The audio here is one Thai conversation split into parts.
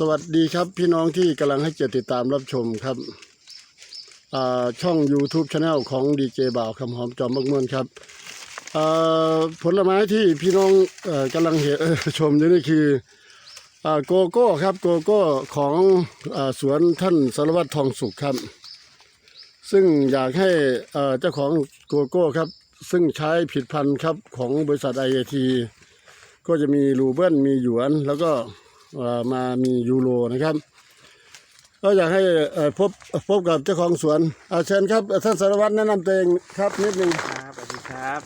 สวัสดีครับพี่น้องที่กำลังให้เกียรติติดตามรับชมครับช่อง YouTube Channel ของดีเจบ่าวคำหอมจอมบักเมือนครับผลไม้ที่พี่น้องอกำลังเห็นชมอยู่นี่คือโกโก้ครับโกโก้ของอสวนท่านสารวัตรทองสุขครับ ซึ่งอยากให้เจ้าของโกโก้ครับ ซึ่งใช้ผิดพันธุ์ครับของบริษัทไอเอทีก็จะมีรูเบิลมีหยวนแล้วก็ มามียูโรนะครับก็อยากให้เอ่อพบพบกับเจ้าของสวนอาเชิญครับเอ่อท่านสารวัตรแนะนำตัวเองครับนิดหนึ่งครับสวัสดีครับ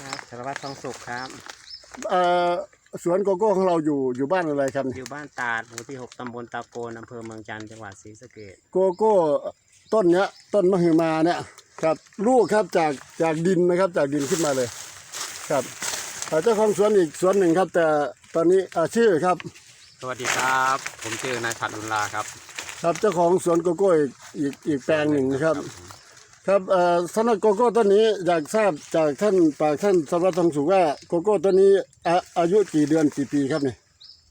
ครับสารวัตรทองสุขครับเอ่อสวนโกโก้ของเราอยู่อยู่บ้านอะไรครับ อยู่บ้านตาดหมู่ที่6ตำบลตาโกนอำเภอเมืองจันทร์จังหวัดศรีสะเกษโกโก้ต้นเนี้ยต้นมะฮือมาเนี่ยครับลูกครับจากจากดินนะครับจากดินขึ้นมาเลยครับ เอ่อเจ้าของสวนอีกสวนหนึ่งครับ แต่ตอนนี้อ่าชื่อครับ สวัสดีครับ ผมชื่อนายผัดอุลาครับ ครับเจ้าของสวนโกโก้อีกอีกอีกแปลงหนึ่งนะครับ ครับเอ่อสำหรับโกโก้ต้นนี้อยากทราบจากท่านปากท่านสำรับทองสุขว่าโกโก้ต้นนี้อาอายุกี่เดือนกี่ปีครับเนี่ย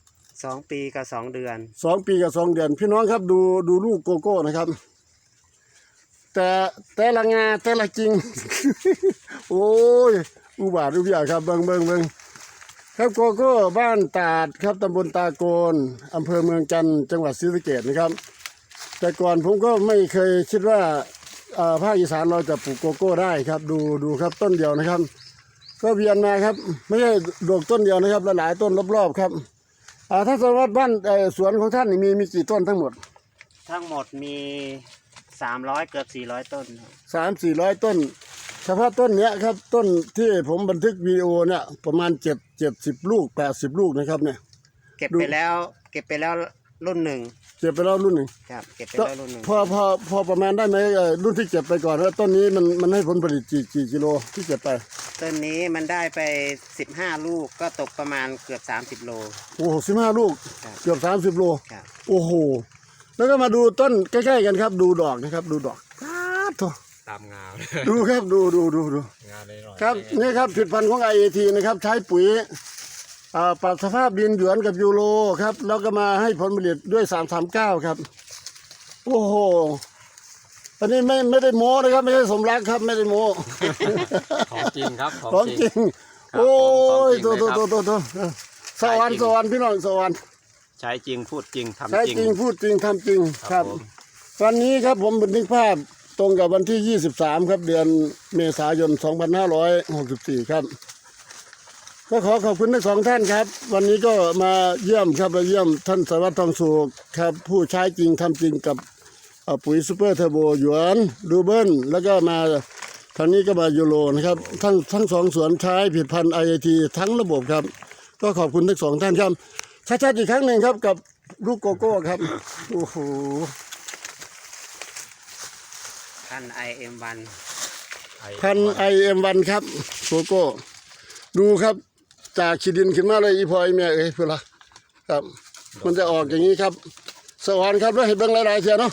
2ปีกับ2เดือนสองปีกับสองเดือน พี่น้องครับดูดูลูกโกโก้นะครับ แต่แต่ละงาแต่ละจริง โอ้ย อุบาทอุบยาครับเบิงเบิงเบิงครับโกโก้บ้านตาดครับตำบลตาโกนอำเภอเมืองจันทร์จังหวัดศรีสะเกษนะครับ แต่ก่อนผมก็ไม่เคยคิดว่าอ่าภาคอีสานเราจะปลูกโกโก้ได้ครับ ดูดูครับต้นเดียวนะครับ ก็เวียนมาครับ ไม่ใช่ดอกต้นเดียวนะครับหลายๆต้นรอบๆครับอ่าถ้าสมมติบ้านเอ่อสวนของท่านนี่มีมีกี่ต้นทั้งหมด ทั้งหมดมี300เกือบ400ต้นครับสามสี่ร้อยต้นเฉพาะต้นเนี้ยครับต้นที่ผมบันทึกวิดีโอเนี่ยประมาณเจ็ดเจ็ดสิบลูกแปดสิบลูกนะครับเนี่ย เก็บดูไปแล้ว เก็บไปแล้วรุ่นหนึ่งเก็บไปแล้วรุ่นหนึ่งครับเก็บไปก็แล้วรุ่นหนึ่งพอพอพอประมาณได้ไหมเอ่อรุ่นที่เก็บไปก่อนแล้วต้นนี้มันมันให้ผลผลิตกี่กี่กิโลที่เก็บไปต้นนี้มันได้ไป15ลูกก็ตกประมาณเกือบ30โลโอ้โหสิบห้าลูกครับเกือบสามสิบโลครับโอ้โหแล้วก็มาดูต้นใกล้ๆกันครับ ดูดอกนะครับ ดูดอกครับโถ่ ตามงาดูครับดูดูดูดูงาเลยหน่อยครับนี่ครับผลิตภัณฑ์ของ IAT นะครับ ใช้ปุ๋ยอ่าปรับสภาพดินหยวนกับยูโรครับ แล้วก็มาให้ผลผลิตด้วย339ครับ โอ้โหอันนี้ไม่ไม่ได้โม้นะครับ ไม่ใช่สมรักครับ ไม่ได้โม้ของจริงครับของจริงครับโอ้ยผมตัวของจริตัวงตัวเลยครับตัวตัวสวรรค์สวรรค์พี่น้องสวรรค์ใช้จริงพูดจริงทำใช้จริงจริงพูดจริงทำจริงคครัรับบผมวันนี้ครับผมบันทึกภาพ ตรงกับวันที่ 23 ครับเดือนเมษายน 2564 ครับ ก็ขอขอบคุณทั้งสองท่านครับ วันนี้ก็มาเยี่ยมครับมาเยี่ยมท่านสารวัตรทองสุขครับ ผู้ใช้จริงทำจริงกับปุ๋ยซูเปอร์เทอร์โบหยวนดูเบิลแล้วก็มาทางนี้ก็มายูโรนะครับ ทั้งทั้งสองสวนใช้ผิดพันธุ์ไอทีทั้งระบบครับ ก็ขอบคุณทั้งสองท่านครับชัดๆอีกครั้งหนึ่งครับกับลูกโกโก้ครับโอ้โห พันไอเอ็มวันพันไอเอ็มวันครับโกโก้ ดูครับ จากขีดินขึ้นมาเลยอีพอยแม่เอ้ยเพื่อนละครับ มันจะออกอย่างนี้ครับ สวรรค์ครับแล้วเห็นเบื้องหลายๆเสียเนาะ